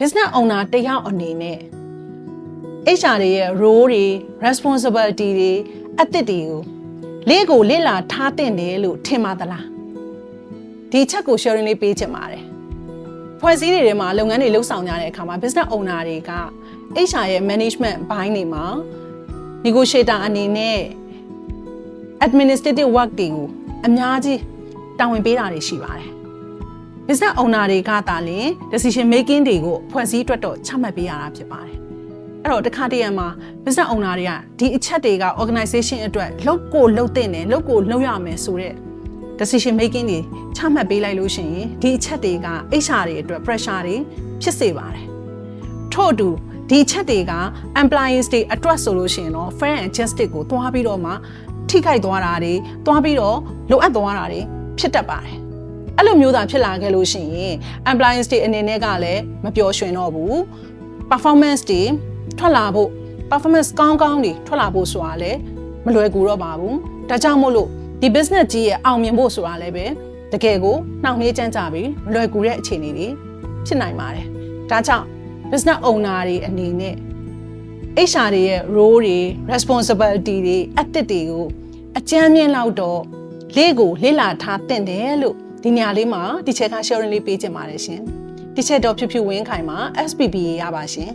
business owner တယောက်အနေနဲ့ HR တွေရဲ့ role တွေ responsibility တွေအသစ်တွေကိုလေးကိုလေးလာထားတင်တယ်လို့ထင်ပါသလားဒီချက်ကို sharing လေးပေးချင်ပါတယ်ဖွဲ့စည်းတွေထဲမှာလုပ်ငန်းတွေလှုပ်ဆောင်ကြတဲ့အခါမှာ business owner တွေက HR ရဲ့ management ဘိုင်းတွေမှာ negotiator အနေနဲ့ administrative work တွေကိုအများကြီးတာဝန်ပေးတာတွေရှိပါတယ် business owner တွေကသာလျှင် decision making တွေကိုဖွဲ့စည်းအတွက်တော့ချမှတ်ပေးရတာဖြစ်ပါတယ်အဲ့တော့တစ်ခါတည်းရမှာ business owner တွေကဒီအချက်တွေက organization အတွက်လုပ်ကိုလုပ်တဲ့တယ်လုပ်ကိုလုပ်ရမယ်ဆိုတဲ့ decision making တွေချမှတ်ပေးလိုက်လို့ရှိရင်ဒီအချက်တွေက HR တွေအတွက် pressure တွေဖြစ်စေပါတယ်ထို့အတူဒီအချက်တွေက employees တွေအတွက်ဆိုလို့ရှိရင်တော့ fair and justice ကိုတွားပြီးတော့မှထိခိုက်သွားတာတွေတွားပြီးတော့လိုအပ်သွားတာတွေဖြစ်တတ်ပါတယ် အဲ့လိုမျိုးသာဖြစ်လာခဲ့လို့ရှိရင် employees တွေအနေနဲ့ကလည်းမပျော်ရွှင်တော့ဘူး performance တွေထွက်လာဖို့ performance ကောင်းကောင်းတွေထွက်လာဖို့ဆိုတာလည်းမလွယ်ကူတော့ပါဘူးဒါကြောင့်မို့လို့ဒီ business ကြီးရဲ့အောင်မြင်ဖို့ဆိုတာလည်းပဲတကယ်ကိုနှောင့်နှေးကြမ်းကြပြီးမလွယ်ကူတဲ့အခြေအနေတွေဖြစ်နိုင်ပါတယ်ဒါကြောင့် business owner တွေအနေနဲ့ HR တွေရဲ့ role တွေ responsibility တွေအသစ်တွေကိုအကြမ်းမြင့်လောက်တော့လေးကိုလေးလာထားတင်တယ်လို့ ဒီနေရာလေးမှာဒီချက်က sharing လေးပေးချင်ပါတယ်ရှင်ဒီချက်တော့ဖြူဖြူဝင်းခိုင်မှာ SPP ရပါရှင်